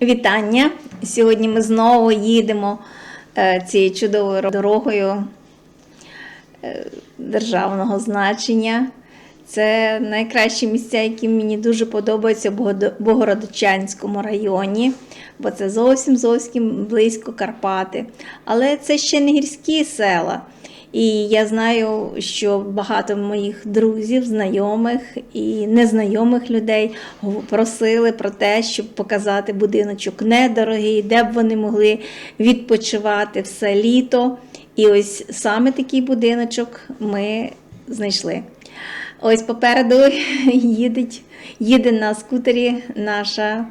Вітання! Сьогодні ми знову їдемо е, цією чудовою дорогою е, державного значення. Це найкращі місця, які мені дуже подобаються в Богородичанському районі, бо це зовсім зовсім близько Карпати. Але це ще не гірські села. І я знаю, що багато моїх друзів, знайомих і незнайомих людей просили про те, щоб показати будиночок недорогий, де б вони могли відпочивати все літо. І ось саме такий будиночок ми знайшли. Ось попереду їдеть, їде на скутері наша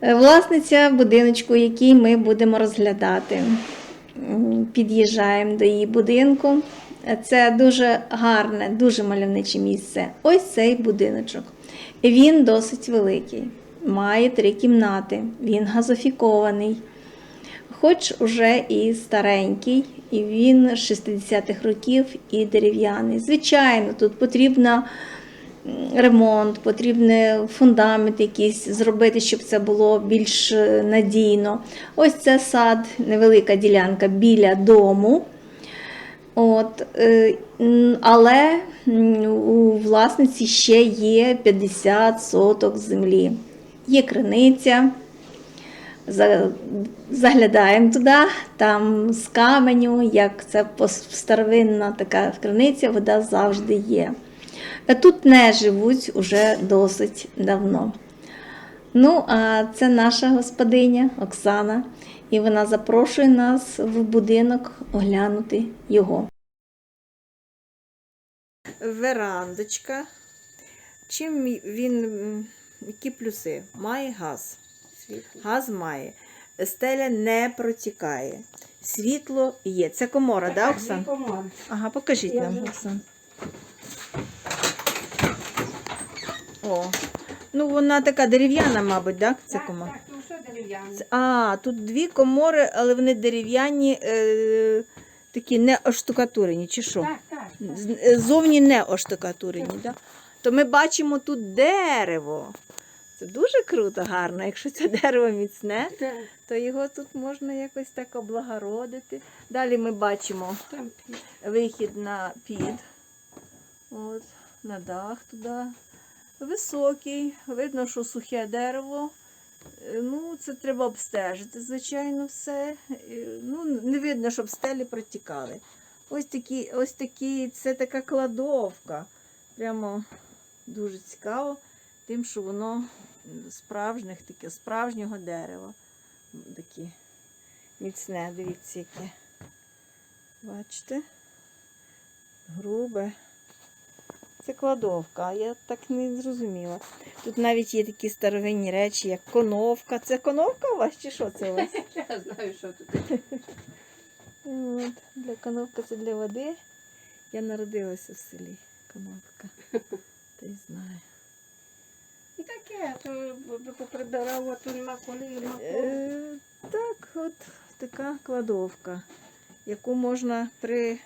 е, власниця будиночку, який ми будемо розглядати. Під'їжджаємо до її будинку. Це дуже гарне, дуже мальовниче місце. Ось цей будиночок. Він досить великий, має три кімнати, він газофікований, хоч уже і старенький, і він 60-х років і дерев'яний. Звичайно, тут потрібна ремонт, потрібне фундамент якийсь зробити, щоб це було більш е, надійно. Ось це сад, невелика ділянка біля дому. От, е, але у власниці ще є 50 соток землі. Є криниця. Заглядаємо туди, там з каменю, як це старовинна така криниця, вода завжди є. Тут не живуть уже досить давно. Ну, а це наша господиня Оксана, і вона запрошує нас в будинок оглянути його. Верандочка. Чим він, які плюси? Має газ. Газ має. Стеля не протікає. Світло є. Це комора, так, да, Оксан? Ага, покажіть Я нам, Оксан. О, ну вона така дерев'яна, мабуть, так? Це Так, комора. так, ну що дерев'яне. А, тут дві комори, але вони дерев'яні, е, такі не оштукатурені, чи що? Так, так. так. Е, Зовні не оштукатурені, да? то ми бачимо тут дерево. Це дуже круто, гарно. Якщо це дерево міцне, Так, то його тут можна якось так облагородити. Далі ми бачимо вихід на під, от, на дах туди. Високий, видно, що сухе дерево. Е, Ну, це треба обстежити, звичайно, все. Е, Ну, не видно, щоб стелі протікали. Ось такі, ось такі, це така кладовка. Прямо дуже цікаво, тим, що воно справжніх, таке, справжнього дерева. Такі міцне, дивіться, яке. Бачите? Грубе. Це кладовка, я так не зрозуміла. Тут навіть є такі старовинні речі, як коновка. Це коновка у вас чи що це у вас? Я знаю, що тут. От, для коновка це для води. Я народилася в селі коновка. Та й знаю. І таке, то б- то нема коли, нема коли. Е, так, от така кладовка, яку можна при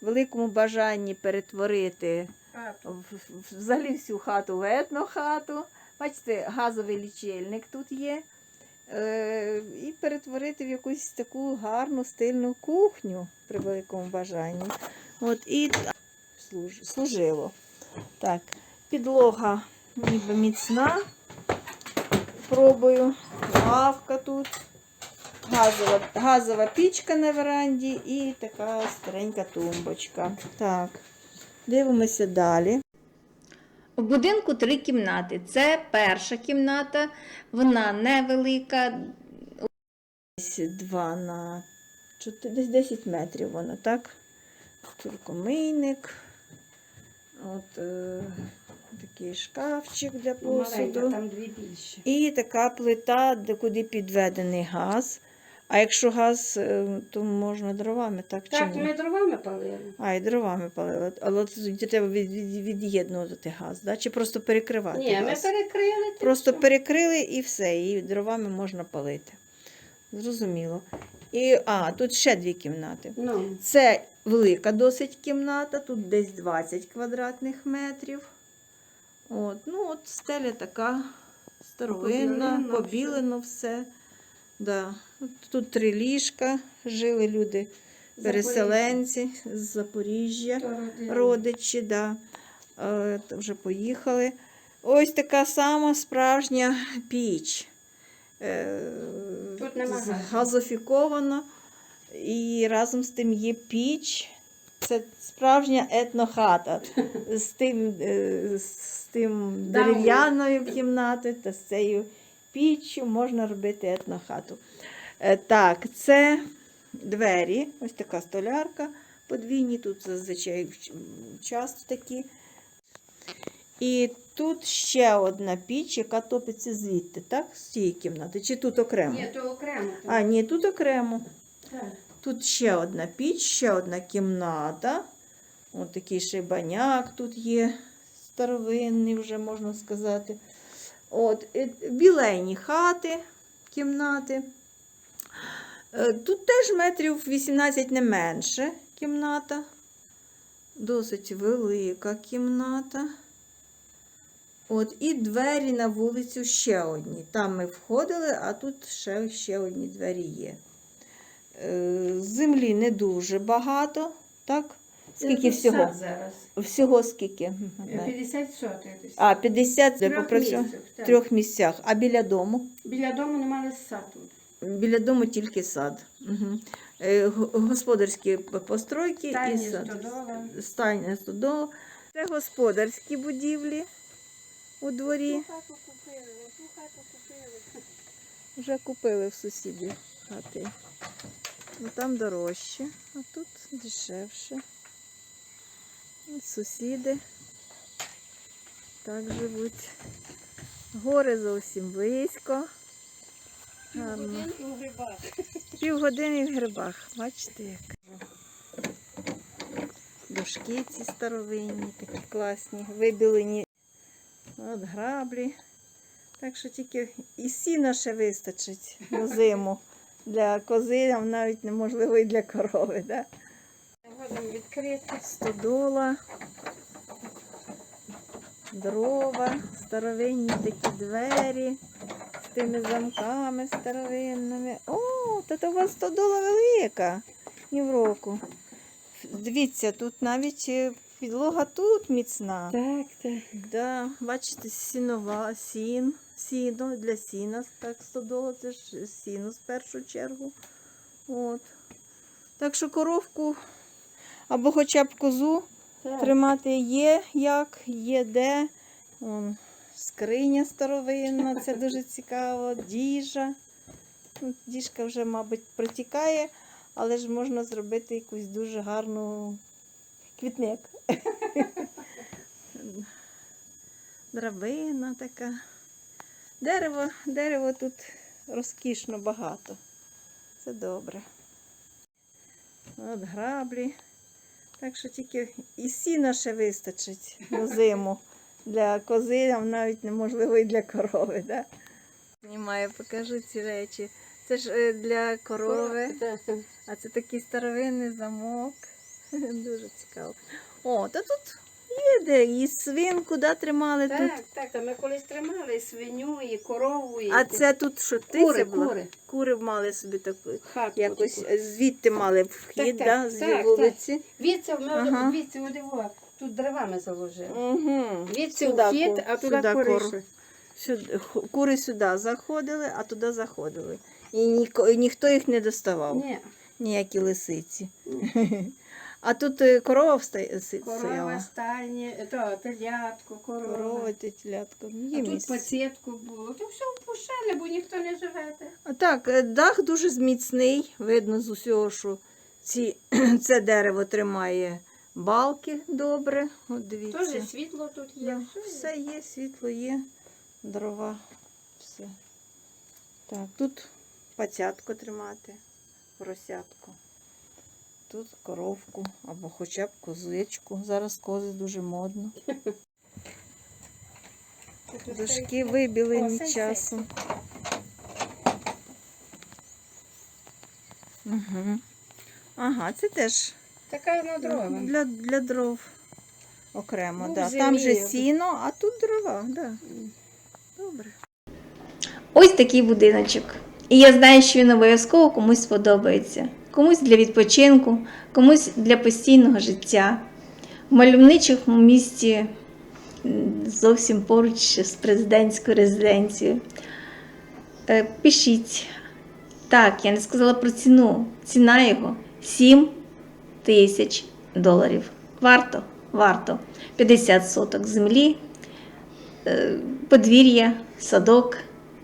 великому бажанні перетворити взагалі всю хату в етнохату. Бачите, газовий лічильник тут є. Е, і перетворити в якусь таку гарну стильну кухню при великому бажанні. От і служ, служило. Так, підлога ніби міцна. Пробую. Лавка тут. Газова, газова пічка на веранді і така старенька тумбочка. Так. Дивимося далі. В будинку три кімнати. Це перша кімната, вона невелика. Десь 2 на 4, десь 10 метрів вона, так? Туркомийник. От е, такий шкафчик для маленька, там дві більші. І така плита, де куди підведений газ. А якщо газ, е, то можна дровами, так чи Так, ні? ми дровами палили. А, і дровами палили. Але тоді треба від, від, від'єднувати газ, да? чи просто перекривати Ні, ми газ? перекрили. ти Просто що? перекрили і все, і дровами можна палити. Зрозуміло. І, а, тут ще дві кімнати. Ну, Це велика досить кімната, тут десь 20 квадратних метрів. От, ну, от стеля така старовинно, Побілено побілено все. Да. Тут- три ліжка, жили люди, переселенці з Запоріжжя, родичі, да. Е, вже поїхали. Ось така сама справжня піч. Е, Тут газофікована. І разом з тим є піч. Це справжня етнохата з тим, е, з тим дерев'яною кімнатою та з цією піччю можна робити етнохату. Е, Так, це двері, ось така столярка подвійні, тут зазвичай часто такі. І тут ще одна піч, яка топиться звідти, так? З цієї кімнати. Чи тут окремо? Ні, то окремо. А, ні, тут окремо. Так. Тут ще одна піч, ще одна кімната. Ось такий шибаняк тут є, старовинний, вже можна сказати. От, е, білені хати, кімнати. Е, Тут теж метрів 18 не менше кімната. Досить велика кімната. От, і двері на вулицю ще одні. Там ми входили, а тут ще, ще одні двері є. Е, Землі не дуже багато, так? Скільки всього? зараз. Всього скільки? Мгм, Е, знаю. 50 сотих. А, 50 В трьох місцях, трьох місцях. А біля дому? Біля дому немає сад тут. Біля дому тільки сад. Угу. Господарські постройки Стайні, і сад. Стайня, стодола. Це господарські будівлі у дворі. Ту хату купили, ту хату купили. Вже купили в сусідів хати. Ну, там дорожче, а тут дешевше. Сусіди так живуть. Гори зовсім близько. Гарно. У грибах. Півгодини в грибах. Бачите як. Дошки ці старовинні, такі класні, вибілені. От граблі. Так що тільки і сіна ще вистачить на зиму. Для кози, а навіть неможливо і для корови. Да? Годом відкрити. Стодола, дрова, старовинні такі двері з тими замками старовинними. О, та то у вас стодола велика ні в року. Дивіться, тут навіть е, підлога тут міцна. Так, так. Да, бачите, сінова, сін, сіно для сіна, так стодола, це ж сіно з першу чергу. От. Так що коровку або хоча б козу так. тримати є як, є де. Вон, скриня старовинна, це дуже цікаво, діжа. Ну, Діжка вже, мабуть, протікає, але ж можна зробити якусь дуже гарну квітник. Драбина така. Дерево, дерево тут розкішно багато. Це добре. От граблі. Так що тільки і сіна ще вистачить на зиму. Для кози, а навіть неможливо і для корови. Да? Знімаю, покажу ці речі. Це ж е, для корови, а це такий старовинний замок. Дуже цікаво. О, та тут є де і свинку да, тримали тут. Так, так, та ми колись тримали і свиню, і корову, і А це тут що ти була? кури. Кури мали собі таку. хатку Якось таку. звідти мали вхід, Так, да, так, з так, вулиці. Віце, ми Ага. віце, одиво, тут деревами заложили. Угу. Віце вхід, а туди кури йшли. Сюди, ху- кури сюди заходили, а туди заходили. І ніко, і ніхто їх не доставав, Ні, ніякі лисиці. А тут е, корова вста- си- корова, стояла. стайні, то, телятко, корова. Корова, тетлятко. А Є тут місце. пацієтку було. То все впушали, бо ніхто не живе. де. А так, е, дах дуже зміцний. Видно з усього, що ці, це дерево тримає балки добре. От дивіться. Теж світло тут є. Да, все є. світло є, дрова, все. Так, тут пацятко тримати, поросятку. Тут коровку або хоча б козичку. Зараз кози дуже модно. Дошки вибілені часом. Угу. Ага, це теж Така на дрова. для, для дров окремо. Ну, да. Там же сіно, а тут дрова. Да. Добре. Ось такий будиночок. І я знаю, що він обов'язково комусь сподобається. Комусь для відпочинку, комусь для постійного життя. В мальовничому місті зовсім поруч з президентською резиденцією. Е, Пишіть. Так, я не сказала про ціну. Ціна його 7 тисяч доларів. Варто, варто. 50 соток землі, е, подвір'я, садок,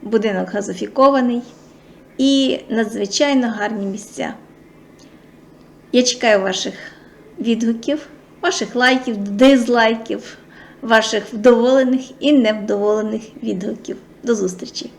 будинок газофікований і надзвичайно гарні місця. Я чекаю ваших відгуків, ваших лайків, дизлайків, ваших вдоволених і невдоволених відгуків. До зустрічі!